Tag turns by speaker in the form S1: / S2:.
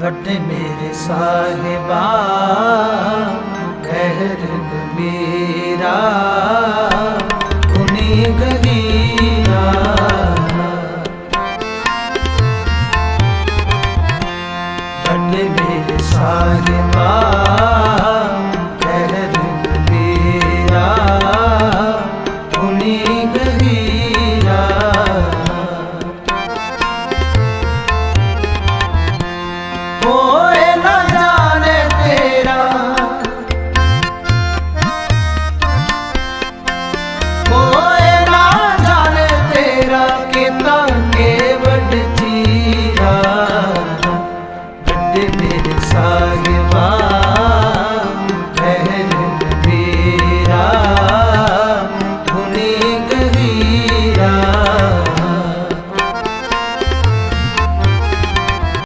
S1: ਵੱਡੇ ਮੇਰੇ ਸਾਹਿਬਾ ਕਹਿਰ ਮੇਰਾ ਉਨੀ ਗਹੀਰਾ ਵੱਡੇ ਮੇਰੇ ਸਾਹਿਬਾ ਦੇ ਮੇਰੇ ਸਾਹਿਬ